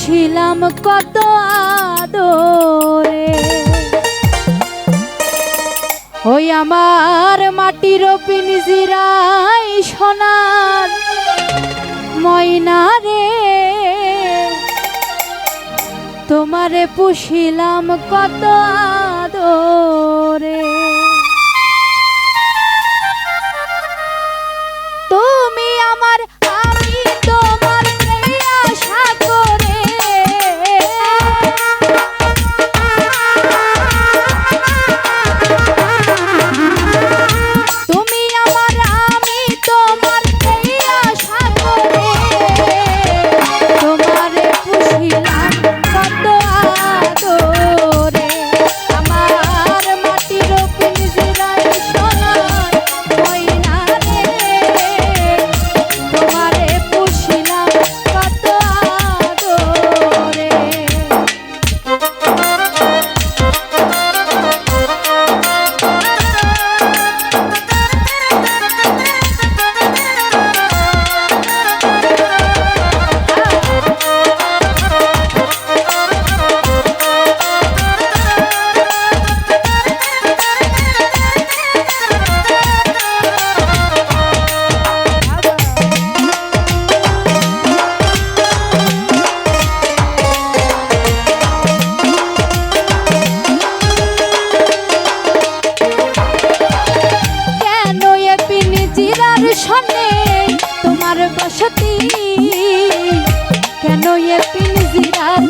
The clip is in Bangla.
পুষিলাম কত আদরে? ওই আমার মাটির পিনজিরাই সোনার ময়না রে। তোমারে পুষিলাম কত আদরে? গুলশনে তোমার বসতি। কেন এ পিনজিরার